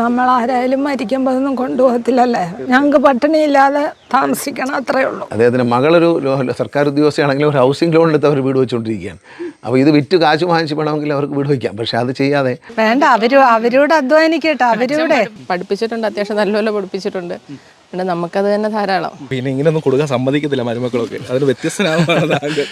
നമ്മൾ ആരായാലും മരിക്കുമ്പോൾ അതൊന്നും കൊണ്ടുപോകത്തില്ലല്ലേ? ഞങ്ങൾക്ക് പട്ടിണിയില്ലാതെ താമസിക്കണം അത്രേ ഉള്ളൂ. അദ്ദേഹത്തിന്റെ മകളൊരു സർക്കാർ ഉദ്യോഗസ്ഥയാണെങ്കിൽ ഒരു ഹൗസിംഗ് ലോൺ എടുത്ത് അവർ വീട് വെച്ചുകൊണ്ടിരിക്കുകയാണ് അപ്പോൾ ഇത് വിറ്റ് കാശ് വാങ്ങിച്ച് വേണമെങ്കിൽ അവർക്ക് വീട് വയ്ക്കാം പക്ഷെ അത് ചെയ്യാതെ വേണ്ട അവർ അവരോട് അധ്വാനിക്കട്ടെ അവരോട്. പഠിപ്പിച്ചിട്ടുണ്ട് അത്യാവശ്യം നല്ലപോലെ പഠിപ്പിച്ചിട്ടുണ്ട്. പിന്നെ നമുക്കത് തന്നെ ധാരാളം. പിന്നെ ഇങ്ങനെയൊന്നും കൊടുക്കാൻ സമ്മതിക്കത്തില്ല മരുമക്കളൊക്കെ. അതിന് വ്യത്യസ്തനാവാണ് താങ്കൾ.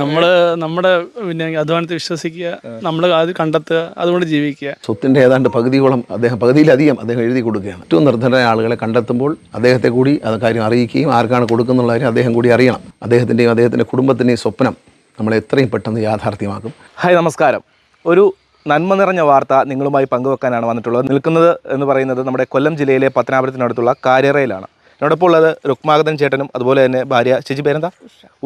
നമ്മൾ നമ്മുടെ പിന്നെ അധ്വാനത്തെ വിശ്വസിക്കുക നമ്മൾ അത് കണ്ടെത്തുക അതുകൊണ്ട് ജീവിക്കുക. സ്വത്തിന്റെ ഏതാണ്ട് പകുതിയോളം അദ്ദേഹം പകുതിയിലധികം അദ്ദേഹം എഴുതി കൊടുക്കുകയാണ്. ഏറ്റവും നിർദ്ധനരായ ആളുകളെ കണ്ടെത്തുമ്പോൾ അദ്ദേഹത്തെ കൂടി അത് കാര്യം അറിയിക്കുകയും ആർക്കാണ് കൊടുക്കുന്നുള്ള കാര്യം അദ്ദേഹം കൂടി അറിയണം. അദ്ദേഹത്തിന്റെയും അദ്ദേഹത്തിന്റെ കുടുംബത്തിന്റെയും സ്വപ്നം നമ്മളെ എത്രയും പെട്ടെന്ന് യാഥാർത്ഥ്യമാക്കും. ഹായ് നമസ്കാരം. ഒരു നന്മ നിറഞ്ഞ വാർത്ത നിങ്ങളുമായി പങ്കുവെക്കാനാണ് വന്നിട്ടുള്ളത്. നിൽക്കുന്നത് എന്ന് പറയുന്നത് നമ്മുടെ കൊല്ലം ജില്ലയിലെ പത്തനാപുരത്തിനടുത്തുള്ള കാര്യറയിലാണ്. എന്നോടൊപ്പം ഉള്ളത് രുക്മാഗതൻ ചേട്ടനും അതുപോലെ തന്നെ ഭാര്യ ചേച്ചി പേരെന്താ?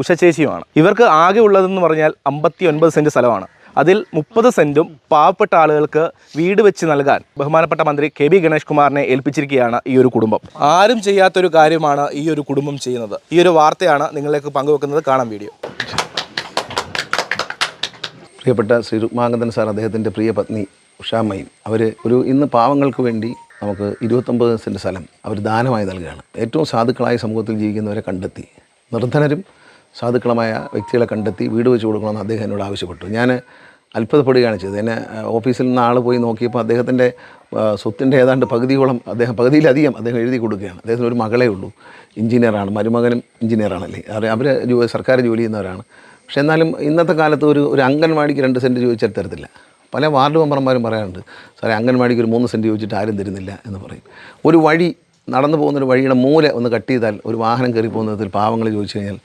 ഉഷ ചേച്ചിയുമാണ്. ഇവർക്ക് ആകെ ഉള്ളതെന്ന് പറഞ്ഞാൽ അമ്പത്തി ഒൻപത് സെന്റ് സ്ഥലമാണ്. അതിൽ മുപ്പത് സെന്റും പാവപ്പെട്ട ആളുകൾക്ക് വീട് വെച്ച് നൽകാൻ ബഹുമാനപ്പെട്ട മന്ത്രി കെ ബി ഗണേഷ് കുമാറിനെ ഏൽപ്പിച്ചിരിക്കുകയാണ് ഈ ഒരു കുടുംബം. ആരും ചെയ്യാത്തൊരു കാര്യമാണ് ഈ ഒരു കുടുംബം ചെയ്യുന്നത്. ഈ ഒരു വാർത്തയാണ് നിങ്ങളിലേക്ക് പങ്കുവെക്കുന്നത്. കാണാം വീഡിയോ. പ്രിയപ്പെട്ട ശ്രീ രുക്മാനന്ദൻ സാർ അദ്ദേഹത്തിന്റെ പ്രിയ പത്നി ഉഷാമ്മയും അവർ ഒരു ഇന്ന് പാവങ്ങൾക്ക് വേണ്ടി നമുക്ക് ഇരുപത്തൊമ്പത് സെന്റ് സ്ഥലം അവർ ദാനമായി നൽകുകയാണ്. ഏറ്റവും സാധുക്കളായ സമൂഹത്തിൽ ജീവിക്കുന്നവരെ കണ്ടെത്തി നിർദ്ധനരും സാധുക്കളമായ വ്യക്തികളെ കണ്ടെത്തി വീട് വെച്ച് കൊടുക്കണമെന്ന് അദ്ദേഹം എന്നോട് ആവശ്യപ്പെട്ടു. ഞാൻ അത്ഭുതപ്പെടുകയാണ് ചെയ്തത്. എന്നെ ഓഫീസിൽ നിന്ന് ആൾ പോയി നോക്കിയപ്പോൾ അദ്ദേഹത്തിന്റെ സ്വത്തിന്റെ ഏതാണ്ട് പകുതിയോളം അദ്ദേഹം പകുതിയിലധികം അദ്ദേഹം എഴുതി കൊടുക്കുകയാണ്. അദ്ദേഹത്തിന് ഒരു മകളേ ഉള്ളൂ. എഞ്ചിനീയറാണ് മരുമകനും എഞ്ചിനീയറാണല്ലേ അവർ സർക്കാർ ജോലി ചെയ്യുന്നവരാണ്. പക്ഷെ എന്നാലും ഇന്നത്തെ കാലത്ത് ഒരു ഒരു അംഗൻവാടിക്ക് രണ്ട് സെന്റ് ചോദിച്ചാൽ തരത്തില്ല. പല വാർഡ് മെമ്പർമാരും പറയാറുണ്ട് സാറേ അംഗൻവാടിക്ക് ഒരു മൂന്ന് സെന്റ് ചോദിച്ചിട്ട് ആരും തരുന്നില്ല എന്ന് പറയും. ഒരു വഴി നടന്നു പോകുന്നൊരു വഴിയുടെ മൂല ഒന്ന് കട്ട് ചെയ്താൽ ഒരു വാഹനം കയറി പോകുന്നതിൽ പാവങ്ങൾ ചോദിച്ചു കഴിഞ്ഞാൽ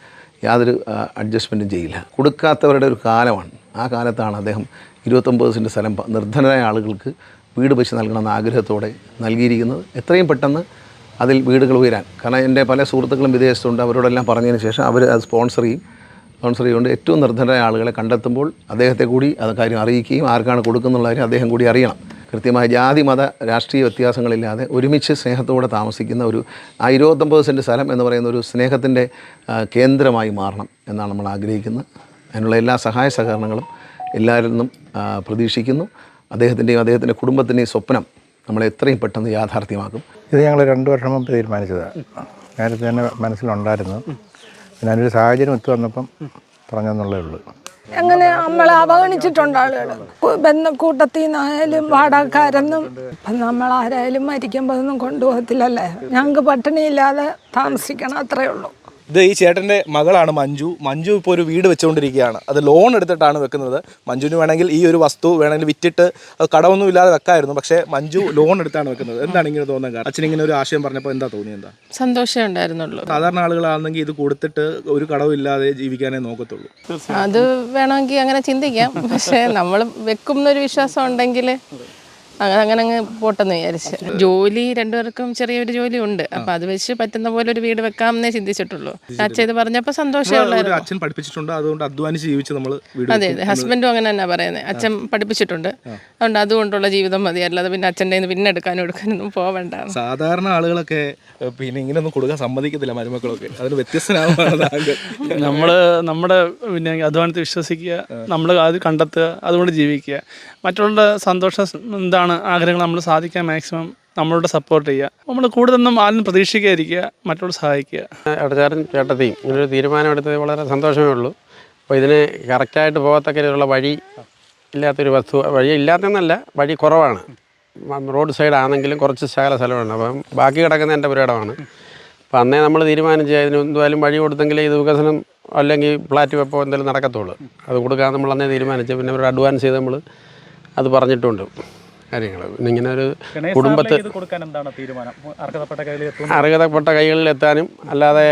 യാതൊരു അഡ്ജസ്റ്റ്മെന്റും ചെയ്യില്ല. കൊടുക്കാത്തവരുടെ ഒരു കാലമാണ്. ആ കാലത്താണ് അദ്ദേഹം ഇരുപത്തൊമ്പത് സെന്റ് സ്ഥലം നിർധനരായ ആളുകൾക്ക് വീട് വെച്ച് നൽകണമെന്ന ആഗ്രഹത്തോടെ നൽകിയിരിക്കുന്നത്. എത്രയും പെട്ടെന്ന് അതിൽ വീടുകൾ ഉയരാൻ. കാരണം എന്റെ പല സുഹൃത്തുക്കളും വിദേശത്തുണ്ട്. അവരോടെല്ലാം പറഞ്ഞതിന് ശേഷം അവർ അത് സ്പോൺസർ ചെയ്യും. സ്പോൺസർ ചെയ്തുകൊണ്ട് ഏറ്റവും നിർദ്ധനരായ ആളുകളെ കണ്ടെത്തുമ്പോൾ അദ്ദേഹത്തെ കൂടി അത് കാര്യം അറിയിക്കുകയും ആർക്കാണ് കൊടുക്കുന്നുള്ള കാര്യം അദ്ദേഹം കൂടി അറിയണം. കൃത്യമായ ജാതി മത രാഷ്ട്രീയ വ്യത്യാസങ്ങളില്ലാതെ ഒരുമിച്ച് സ്നേഹത്തോടെ താമസിക്കുന്ന ഒരു ഇരുപത്തൊമ്പത് സെന്റ് സ്ഥലം എന്ന് പറയുന്ന ഒരു സ്നേഹത്തിന്റെ കേന്ദ്രമായി മാറണം എന്നാണ് നമ്മൾ ആഗ്രഹിക്കുന്നത്. അതിനുള്ള എല്ലാ സഹായ സഹകരണങ്ങളും എല്ലാവരിൽ നിന്നും പ്രതീക്ഷിക്കുന്നു. അദ്ദേഹത്തിന്റെയും അദ്ദേഹത്തിന്റെ കുടുംബത്തിന്റെയും സ്വപ്നം നമ്മൾ എത്രയും പെട്ടെന്ന് യാഥാർത്ഥ്യമാക്കും. ഇത് ഞങ്ങൾ രണ്ട് വർഷം മുമ്പ് തീരുമാനിച്ചതാണ്. നേരത്തെ തന്നെ മനസ്സിലുണ്ടായിരുന്നു. അതിനൊരു സാഹചര്യം ഒത്തു വന്നപ്പം പറഞ്ഞെന്നുള്ളേ ഉള്ളൂ. അങ്ങനെ നമ്മളെ അവഗണിച്ചിട്ടുണ്ട് ആളുകൾ ബന്ധ കൂട്ടത്തിൽ നിന്നായാലും വാടകക്കാരെന്നും ഇപ്പം നമ്മൾ ആരായാലും മരിക്കുമ്പോൾ ഒന്നും കൊണ്ടുപോകത്തില്ലല്ലേ? ഞങ്ങൾക്ക് പട്ടിണിയില്ലാതെ താമസിക്കണം അത്രേ ഉള്ളൂ. ഇത് ഈ ചേട്ടന്റെ മകളാണ് മഞ്ജു. മഞ്ജു ഇപ്പോൾ ഒരു വീട് വെച്ചുകൊണ്ടിരിക്കുകയാണ്. അത് ലോൺ എടുത്തിട്ടാണ് വെക്കുന്നത്. മഞ്ജുവിന് വേണമെങ്കിൽ ഈ ഒരു വസ്തു വേണമെങ്കിൽ വിറ്റിട്ട് അത് കടമൊന്നും ഇല്ലാതെ വെക്കായിരുന്നു. പക്ഷേ മഞ്ജു ലോൺ എടുത്താണ് വെക്കുന്നത്. എന്താണ് ഇങ്ങനെ തോന്നുന്നത് കാരണം? അച്ഛൻ ഇങ്ങനെ ഒരു ആശയം പറഞ്ഞപ്പോൾ എന്താ തോന്നി എന്താ? സന്തോഷം ഉണ്ടായിരുന്നുള്ളൂ. സാധാരണ ആളുകളാണെങ്കിൽ ഇത് കൊടുത്തിട്ട് ഒരു കടവും ഇല്ലാതെ ജീവിക്കാനേ നോക്കത്തുള്ളൂ. അത് വേണമെങ്കിൽ അങ്ങനെ ചിന്തിക്കാം. പക്ഷേ നമ്മൾ വെക്കും എന്നൊരു വിശ്വാസം ഉണ്ടെങ്കിൽ അങ്ങനെ അങ്ങനെ അങ്ങ് പോട്ടെന്ന് വിചാരിച്ച്. ജോലി രണ്ടുപേർക്കും ചെറിയൊരു ജോലി ഉണ്ട് അപ്പൊ അത് വെച്ച് പറ്റുന്ന പോലെ ഒരു വീട് വെക്കാമെന്നേ ചിന്തിച്ചിട്ടുള്ളൂ. അച്ഛൻ ഇത് പറഞ്ഞപ്പോ സന്തോഷമേ ഒരു അച്ഛൻ പഠിപ്പിച്ചിട്ടുണ്ട്. അതുകൊണ്ട് അധ്വാനിച്ച് ജീവിച്ച് നമ്മൾ അതെ അതെ ഹസ്ബൻഡും അങ്ങനെ തന്നെ പറയുന്നത് അച്ഛൻ പഠിപ്പിച്ചിട്ടുണ്ട്. അതുകൊണ്ട് അതുകൊണ്ടുള്ള ജീവിതം മതി. അല്ലാതെ പിന്നെ അച്ഛന്റെ പിന്നെ എടുക്കാനും എടുക്കാനൊന്നും പോവണ്ട സാധാരണ ആളുകളൊക്കെ പിന്നെ ഇങ്ങനെയൊന്നും കൊടുക്കാൻ സമ്മതിക്കത്തില്ല മരുമക്കളൊക്കെ. അതിന് വ്യത്യസ്തനാവാണ് നമ്മൾ നമ്മുടെ പിന്നെ അധ്വാനത്തെ വിശ്വസിക്കുക നമ്മൾ അത് കണ്ടെത്തുക അതുകൊണ്ട് ജീവിക്കുക. മറ്റുള്ള സന്തോഷം എന്താണ് ആഗ്രഹങ്ങൾ നമ്മൾ സാധിക്കാൻ മാക്സിമം നമ്മളോട് സപ്പോർട്ട് ചെയ്യുക. നമ്മൾ കൂടുതലൊന്നും ആരും പ്രതീക്ഷിക്കാതിരിക്കുക മറ്റുള്ള സഹായിക്കുക. ഇടചാരൻ ചേട്ടത്തെയും ഇങ്ങനൊരു തീരുമാനമെടുത്തത് വളരെ സന്തോഷമേ ഉള്ളൂ. അപ്പോൾ ഇതിന് കറക്റ്റായിട്ട് പോകത്തക്ക രീതിയിലുള്ള വഴി ഇല്ലാത്തൊരു വസ്തു വഴി ഇല്ലാത്തതെന്നല്ല വഴി കുറവാണ്. റോഡ് സൈഡ് ആണെങ്കിലും കുറച്ച് ശകല സ്ഥലമാണ്. അപ്പം ബാക്കി കിടക്കുന്ന എന്റെ പുരയിടമാണ്. അപ്പം അന്നേ നമ്മൾ തീരുമാനിച്ച് ഇതിന് എന്തായാലും വഴി കൊടുത്തെങ്കിലേ ഇത് വികസനം അല്ലെങ്കിൽ ഫ്ലാറ്റ് വെപ്പോ എന്തെങ്കിലും നടക്കത്തുള്ളൂ. അത് കൊടുക്കാൻ നമ്മൾ അന്നേ തീരുമാനിച്ചു. പിന്നെ ഒരു അഡ്വാൻസ് ചെയ്ത് നമ്മൾ അത് പറഞ്ഞിട്ടുണ്ട്. കാര്യങ്ങൾ. പിന്നെ ഇങ്ങനെ ഒരു കുടുംബത്തെ കൊടുക്കാൻ എന്താണ് തീരുമാനം? അർഹതപ്പെട്ട കൈകളിൽ എത്താനും അല്ലാതെ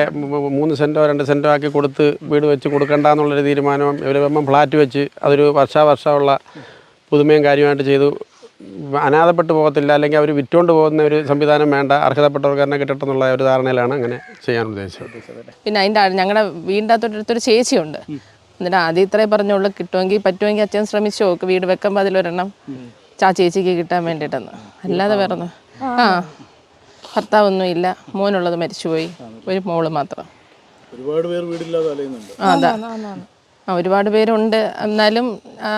മൂന്ന് സെന്റോ രണ്ട് സെന്റോ ആക്കി കൊടുത്ത് വീട് വെച്ച് കൊടുക്കണ്ട എന്നുള്ളൊരു തീരുമാനവും ഇവർ വരുമ്പം ഫ്ലാറ്റ് വെച്ച് അതൊരു വർഷാവർഷമുള്ള പുതുമയും കാര്യമായിട്ട് ചെയ്തു. അനാഥപ്പെട്ടു പോകത്തില്ല അല്ലെങ്കിൽ അവർ വിറ്റുകൊണ്ട് പോകുന്ന ഒരു സംവിധാനം വേണ്ട അർഹതപ്പെട്ടവർക്ക് തന്നെ കിട്ടട്ടെ എന്നുള്ള ഒരു ധാരണയിലാണ് അങ്ങനെ ചെയ്യാൻ ഉദ്ദേശിച്ചത്. പിന്നെ അതിന്റെ ഞങ്ങളുടെ വീടിന്റെ ചേച്ചിയുണ്ട്. എന്നിട്ട് ആദ്യം ഇത്രേ പറഞ്ഞുള്ളൂ കിട്ടുമെങ്കിൽ പറ്റുമെങ്കിൽ അച്ഛൻ ശ്രമിച്ചു നോക്ക് വീട് വെക്കുമ്പോൾ അതിലൊരെണ്ണം. ആ ചേച്ചിക്ക് കിട്ടാൻ വേണ്ടിയിട്ടെന്ന്. അല്ലാതെ വേറെ ഒന്നും ആ ഭർത്താവൊന്നും ഇല്ല മോനുള്ളത് മരിച്ചുപോയി. ഒരു മോൾ മാത്രം. ഒരുപാട് പേർ വീടില്ലാതെ ആ അതാ. ആ ഒരുപാട് പേരുണ്ട്. എന്നാലും ആ,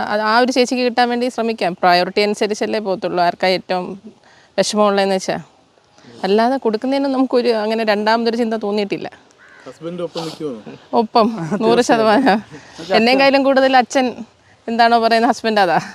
ഒരു ചേച്ചിക്ക് കിട്ടാൻ വേണ്ടി ശ്രമിക്കാം. പ്രയോറിറ്റി അനുസരിച്ചല്ലേ പോകത്തുള്ളൂ. ആർക്കാ ഏറ്റവും വിഷമമുള്ളതെന്ന് വെച്ചാൽ അല്ലാതെ കൊടുക്കുന്നതിന് നമുക്കൊരു അങ്ങനെ രണ്ടാമതൊരു ചിന്ത തോന്നിയിട്ടില്ല. ഒപ്പം നൂറ് ശതമാനം. എന്നെക്കാളും കൂടുതൽ അച്ഛൻ എന്താണോ പറയുന്നത് ഹസ്ബൻഡ് അതാ